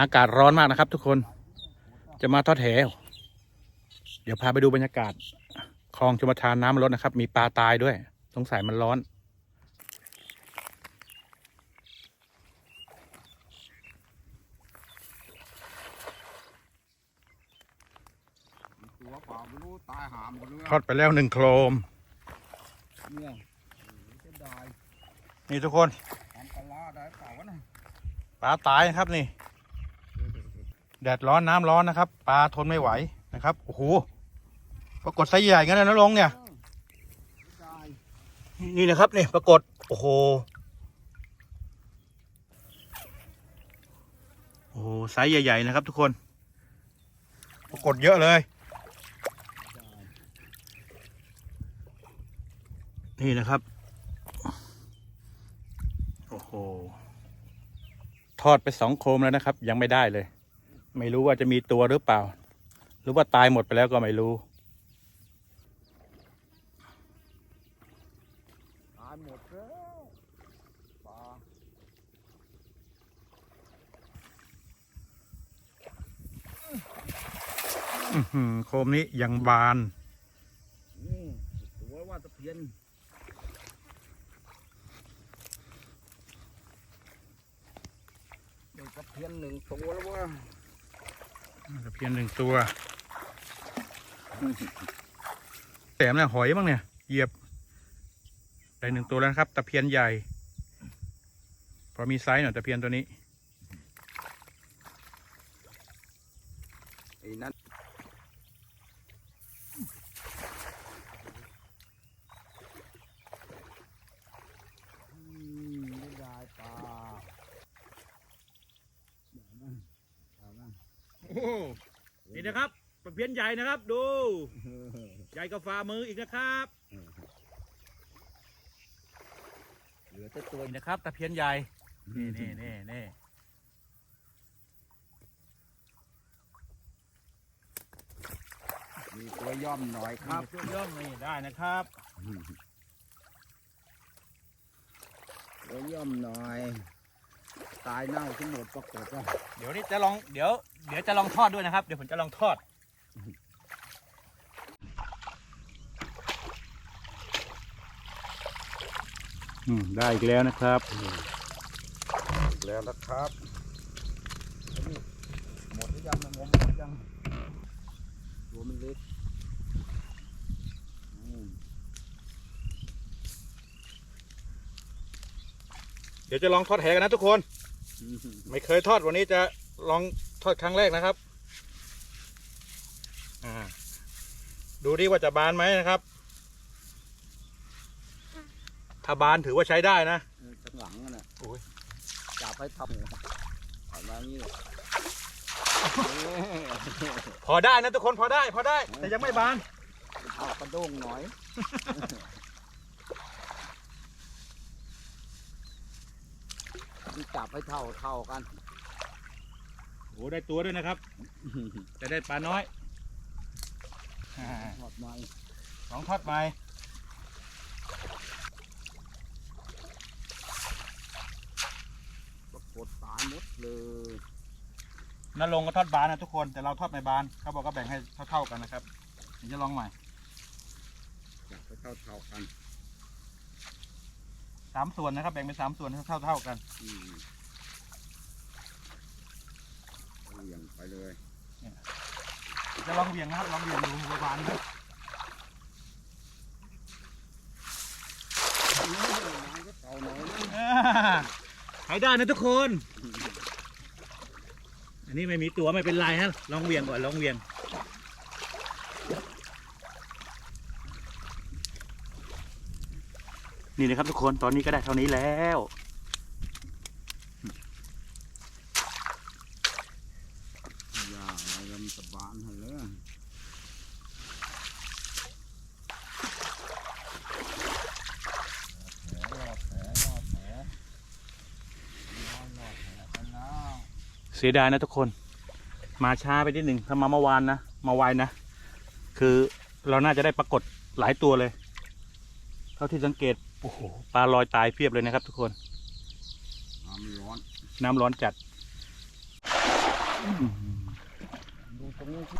อากาศร้อนมากนะครับ ทุกคนจะมาทอดแหเดี๋ยวพาไปดูบรรยากาศคลองชมทานน้ำมันลดนะครับ มีปลาตายด้วย สงสัยมันร้อน ตัวเปล่าไม่รู้ตายหามหมดเลยทอดไปแล้วหนึ่งโครม เนี่ยโอ้โหเสียดายนี่ทุกคนทำปลาร้าได้เปล่าวะนะปลาตายนะครับนี่ แดดร้อนน้ำร้อนนะครับ ปลาทนไม่ไหวนะครับ โอ้โหปรากฏไซส์ใหญ่งั้นเลยนะลงเนี่ย นี่นะครับนี่ปรากฏโอ้โห โอ้โหไซส์ใหญ่ๆนะครับ ทุกคน ปรากฏเยอะเลย นี่นะครับ โอ้โห ทอดไปสองโคมแล้วนะครับ ยังไม่ได้เลย ไม่รู้ว่าจะมีตัวหรือเปล่า หรือว่าตายหมดไปแล้วก็ไม่รู้ตายหมดแล้วปลาโคมนี้ยังบานตัวว่าตะเพียนเด็กตะเพียนหนึ่งตัวแล้ววะ ตะเพียนหนึ่งตัวแถมเนี่ยหอยบ้างเนี่ยเหยียบ ได้หนึ่งตัวแล้วครับ ตะเพียนใหญ่ พอมีไซส์หน่อยตะเพียนตัวนี้ไอ้นั่นอืมไม่ได้ปลาแบบนั้นแบบนั้น โอ้นี่นะครับตะเพียนใหญ่นะครับ ดู ใหญ่กว่าฝ่ามืออีกนะครับเหลือแต่ตัวนี่นะครับตะเพียนใหญ่นี่นี่นี่นี่มีตัวย่อมหน่อยคครัรับบช่วงย่อมนี่ได้นะครับตัวย่อมหน่อย ตายเน่าทั้งหมดปรากฏว่าเดี๋ยวนี้จะลองเดี๋ยวเดี๋ยวจะลองทอดด้วยนะครับ เดี๋ยวผมจะลองทอด อืมได้อีกแล้วนะครับอีกแล้วนะครับอันนี้หมดหรือยังมันหมดยังตัวมันเล็กอืมเดี๋ยวจะลองทอดแหกันนะทุกคน ไม่เคยทอดวันนี้จะลองทอดครั้งแรกนะครับอ่าดูดิว่าจะบานไหมนะครับ ถ้าบานถือว่าใช้ได้นะข้างหลังนั่นน่ะโอ้ยจับให้ทำเอามางี้พอได้นะทุกคนพอได้ พอได้ แต่ยังไม่บานเอากระด้งหน่อย จับให้เท่าเท่ากัน โอ้ได้ตัวด้วยนะครับแต่ได้ปลาน้อยอ่าทอดไม้ลองทอดใหม่ปรากฏตายหมดเลยนั่นลงก็ทอดบานนะทุกคน แต่เราทอดไม่บาน เขาบอกก็แบ่งให้เท่าๆกันนะครับเดี๋ยวจะลองใหม่ จับให้เท่าเท่ากัน สามส่วนนะครับ แบ่งเป็นสามส่วนเท่าๆกันอืมเหวี่ยงไปเลยจะลองเหวียงนะครับลองเหวียงดูว่าบานไหมน้ำก็เต่าหน่อยนะอ่าใช้ได้นะทุกคน อันนี้ไม่มีตัวไม่เป็นไรฮะลองเหวียงก่อนลองเหวียง นี่นะครับทุกคนตอนนี้ก็ได้เท่านี้แล้วอย่าอะไรกันสบานให้เลยแผลรอดแผลรอดแผลรอดรอดแผลไปแล้วเสียดายนะทุกคน มาช้าไปนิดหนึ่งถ้ามาเมื่อวานนะมาไวนะ คือเราน่าจะได้ปรากฏหลายตัวเลย เท่าที่สังเกตโอ้โหปลาลอยตายเพียบเลยนะครับ ทุกคน น้ำร้อน น้ำร้อนจัดดูตรงนี้สิ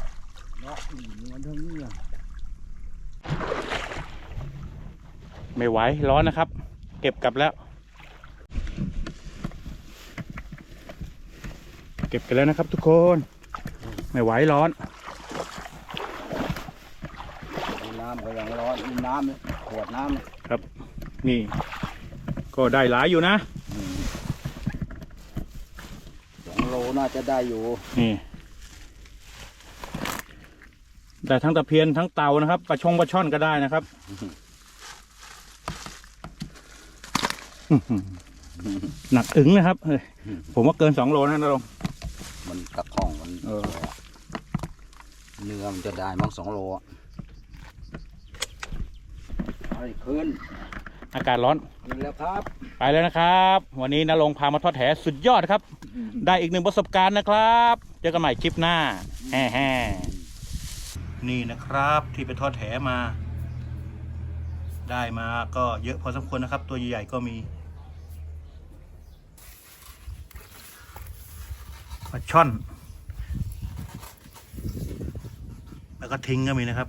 เนาะอืมมันเท่านี้อะไม่ไหวร้อนนะครับ เก็บกลับแล้ว เก็บกันแล้วนะครับ ทุกคน ไม่ไหวร้อนมีน้ำก็ยังร้อนมีน้ำเนี่ยขวดน้ำเนี่ย นี่ ก็ได้หลายอยู่นะอืมสองโลน่าจะได้อยู่ นี่ ได้ทั้งตะเพียนทั้งเต่านะครับปลาชงปลาช่อนก็ได้นะครับหนักอึ๋งนะครับเฮ้ยผมว่าเกินสองโลนะนะลงมันตะข้องมันเออเนื้อมันจะได้มั้งสองโลอะไอ้คืน อากาศร้อนกินแล้วครับ ไปแล้วนะครับ วันนี้นะลงพามาทอดแหสุดยอดครับ ได้อีกหนึ่งประสบการณ์นะครับ เจอกันใหม่คลิปหน้าแฮ่แฮ่นี่นะครับ ที่ไปทอดแหมา ได้มาก็เยอะพอสมควรนะครับ ตัวใหญ่ๆก็มีปลาช่อน แล้วก็ทิ้งก็มีนะครับ